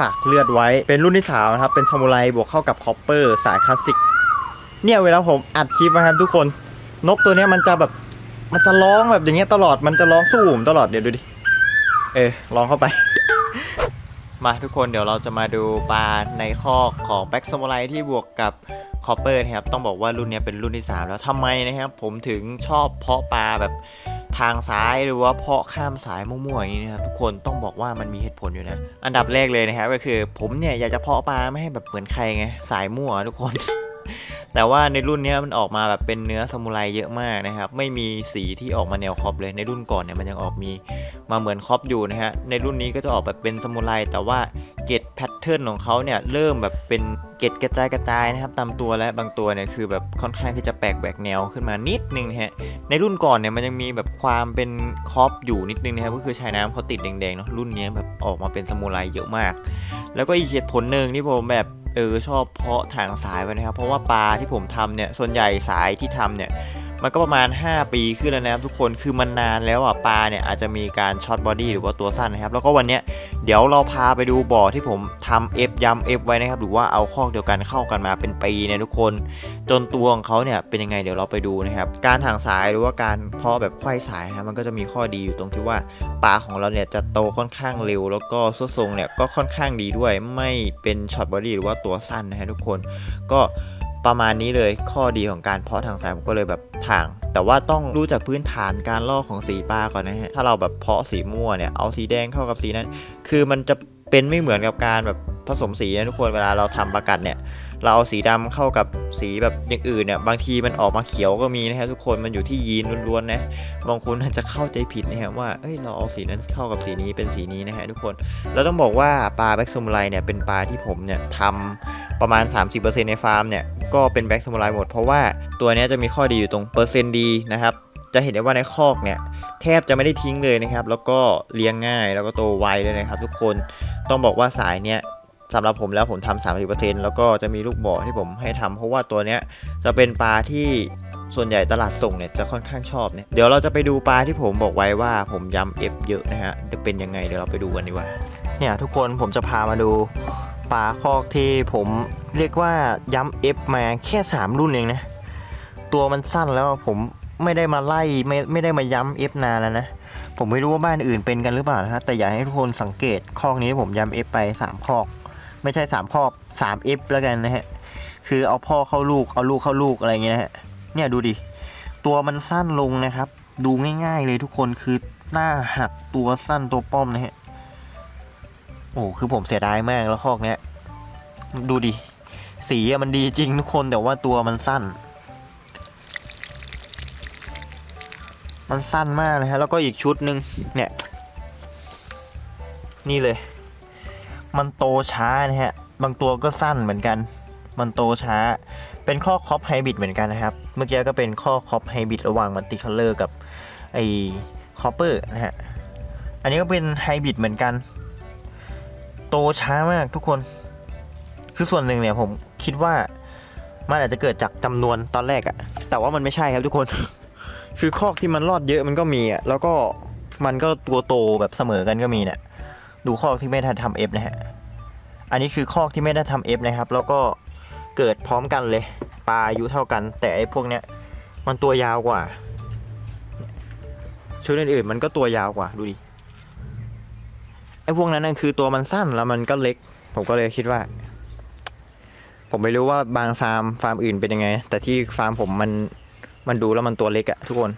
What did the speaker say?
ฝากเลือดไว้เป็นรุ่นที่สามนะครับ เป็นซามูไรบวกเข้ากับคอปเปอร์สายคลาสสิก เนี่ยเวลาผมอัดคลิปนะครับทุกคน นกตัวนี้มันจะแบบ มันจะร้องแบบอย่างเงี้ยตลอด มันจะร้องสู้ผมตลอด เดี๋ยวดูดิ เออร้องเข้าไป มาทุกคนเดี๋ยวเราจะมาดูปลาในคอกของแบ็กซามูไรที่บวกกับคอปเปอร์นะครับ ต้องบอกว่ารุ่นนี้เป็นรุ่นที่ 3 แล้วทำไมนะครับ ผมถึงชอบเพาะปลาแบบ ทางซ้ายหรือว่าเพาะข้ามสายมั่วๆอย่างนี้นะครับทุกคนต้องบอกว่ามันมีเหตุผลอยู่นะ อันดับแรกเลยนะครับก็คือ ผมเนี่ยอยากจะเพาะปลาไม่ให้แบบเหมือนใครไงสายมั่วทุกคน แต่ว่าในรุ่นนี้มันออกมาแบบเป็นเนื้อซามูไรเยอะมากนะครับ ไม่มีสีที่ออกมาแนวคอปเลยในรุ่นก่อนเนี่ยมันยังออกมีมาเหมือนคอปอยู่นะฮะในรุ่นนี้ก็จะออกแบบเป็นซามูไรแต่ว่า เกตแพทเทิร์นของเขาเนี่ยเริ่มแบบเป็นเกตกระจายกระจายนะครับตามตัวและบางตัวเนี่ยคือแบบค่อนข้างที่จะแปลกแหวกแนวขึ้นมานิดนึงฮะในรุ่นก่อนเนี่ยมันยังมีแบบความเป็นคอปอยู่นิดนึงนะครับก็คือชายน้ำเขาติดแดงๆเนาะรุ่นนี้แบบออกมาเป็นซามูไรเยอะมาก แล้วก็อีกเหตุผลหนึ่งที่ผมแบบเออชอบเพาะทางสายไว้นะครับเพราะว่าปลาที่ผมทำเนี่ยส่วนใหญ่สายที่ทำเนี่ย มันก็ประมาณ 5 ปีขึ้นแล้วนะครับทุกคนคือมันนานแล้วอะปลาเนี่ยอาจจะมีการช็อตบอดี้หรือว่าตัวสั้นนะครับแล้วก็วันเนี้ยเดี๋ยวเราพาไปดูบ่อที่ผมทำเอฟย้ำเอฟไว้นะครับหรือว่าเอาคอกเดียวกันเข้ากันมาเป็นปีเนี่ยทุกคน จนตัวของเขาเนี่ยเป็นยังไงเดี๋ยวเราไปดูนะครับการทางสายหรือว่าการเพาะแบบไข้สายนะมันก็จะมีข้อดีอยู่ตรงที่ว่าปลาของเราเนี่ยจะโตค่อนข้างเร็ว แล้วก็ส่วนทรงเนี่ยก็ค่อนข้างดีด้วยไม่เป็นช็อตบอดี้หรือว่าตัวสั้นนะฮะทุกคนก็ ประมาณนี้เลยข้อดีของการเพาะทางสายผมก็เลยแบบทาง แต่ว่าต้องรู้จากพื้นฐานการลอกของสีปลาก่อนนะฮะถ้าเราแบบเพาะสีม่วเนี่ยเอาสีแดงเข้ากับสีนั้น คือมันจะเป็นไม่เหมือนกับการแบบผสมสีนะทุกคนเวลาเราทำประกัดเนี่ย เราเอาสีดำเข้ากับสีแบบอย่างอื่นเนี่ย บางทีมันออกมาเขียวก็มีนะครับทุกคนมันอยู่ที่ยีนล้วนๆนะบางคนอาจจะเข้าใจผิดนะฮะว่าเอ้ยเราเอาสีนั้นเข้ากับสีนี้เป็นสีนี้นะฮะทุกคนแล้วต้องบอกว่าปลาแบ็กซ m มูไรเนี่ยเป็นปลาที่ผมเนี่ยทำประมาณ 30%ในฟาร์มเนี่ย ก็เป็นแบ็กซ m มูไรหมด เพราะว่าตัวนี้จะมีข้อดีอยู่ตรงเปอร์เซ็นต์ดีนะครับจะเห็นได้ว่าในคอกเนี่ยแทบจะไม่ได้ทิ้งเลยนะครับ แล้วก็เลี้ยงง่ายแล้วก็โตไวเลยนะครับ ทุกคนต้องบอกว่าสายเนี่ยสำหรับผมแล้วผมทำ30%แล้วก็จะมีลูกบ่อที่ผมให้ทำเพราะว่าตัวเนี้ยจะเป็นปลาที่ส่วนใหญ่ตลาดส่งเนี่ยจะค่อนข้างชอบเนี่ยเดี๋ยวเราจะไปดูปลาที่ผมบอกไว้ว่าผมย้ำเอฟเยอะนะฮะจะเป็นยังไงเดี๋ยวเราไปดูกันดีกว่าเนี่ยทุกคนผมจะพามาดู ปลาคอกที่ผมเรียกว่าย้ำเอฟมาแค่ 3 รุ่นเองนะ ตัวมันสั้นแล้วผมไม่ได้มาไล่ไม่ไม่ได้มาย้ำเอฟนานแล้วนะ ผมไม่รู้ว่าบ้านอื่นเป็นกันหรือเปล่านะฮะแต่อยากให้ทุกคนสังเกตคอกนี้ผมย้ำเอฟไปสามคอก ไม่ใช่สามคอกสามเอฟแล้วกันนะฮะคือเอาพ่อเข้าลูกเอาลูกเข้าลูกอะไรเงี้ยนะฮะเนี่ยดูดิตัวมันสั้นลงนะครับ ดูง่าย ๆ เลยทุกคนคือหน้าหักตัวสั้นตัวป้อมนะฮะ โอ้คือผมเสียดายมากแล้วคอกเนี้ย ดูดิ สีมันดีจริงทุกคนแต่ว่าตัวมันสั้น มันสั้นมากเลยฮะ แล้วก็อีกชุดหนึ่งเนี่ย นี่เลย มันโตช้านะฮะ บางตัวก็สั้นเหมือนกัน มันโตช้า เป็นข้อคอปไฮบริดเหมือนกันนะครับ เมื่อกี้ก็เป็นข้อคอปไฮบริดระหว่างมันติคัลเลอร์กับไอ้คอปเปอร์นะฮะ อันนี้ก็เป็นไฮบริดเหมือนกัน โตช้ามากทุกคน คือส่วนหนึ่งเนี่ยผมคิดว่ามันอาจจะเกิดจากจำนวนตอนแรกอะแต่ว่ามันไม่ใช่ครับทุกคน คือคอกที่มันรอดเยอะมันก็มีอะแล้วก็มันก็ตัวโตแบบเสมอกันก็มีเนี่ย ดูคอกที่ไม่ได้ทำเอฟนะฮะ อันนี้คือคอกที่ไม่ได้ทำเอฟนะครับ แล้วก็เกิดพร้อมกันเลยปลาอายุเท่ากัน แต่ไอ้พวกเนี้ยมันตัวยาวกว่า ชุดอื่นๆมันก็ตัวยาวกว่าดูดิ พวกนั้นนั่นคือตัวมันสั้นแล้วมันก็เล็ก ผมก็เลยคิดว่า ผมไม่รู้ว่าบางฟาร์มฟาร์มอื่นเป็นยังไง แต่ที่ฟาร์มผมมันมันดูแล้วมันตัวเล็กอะทุกคน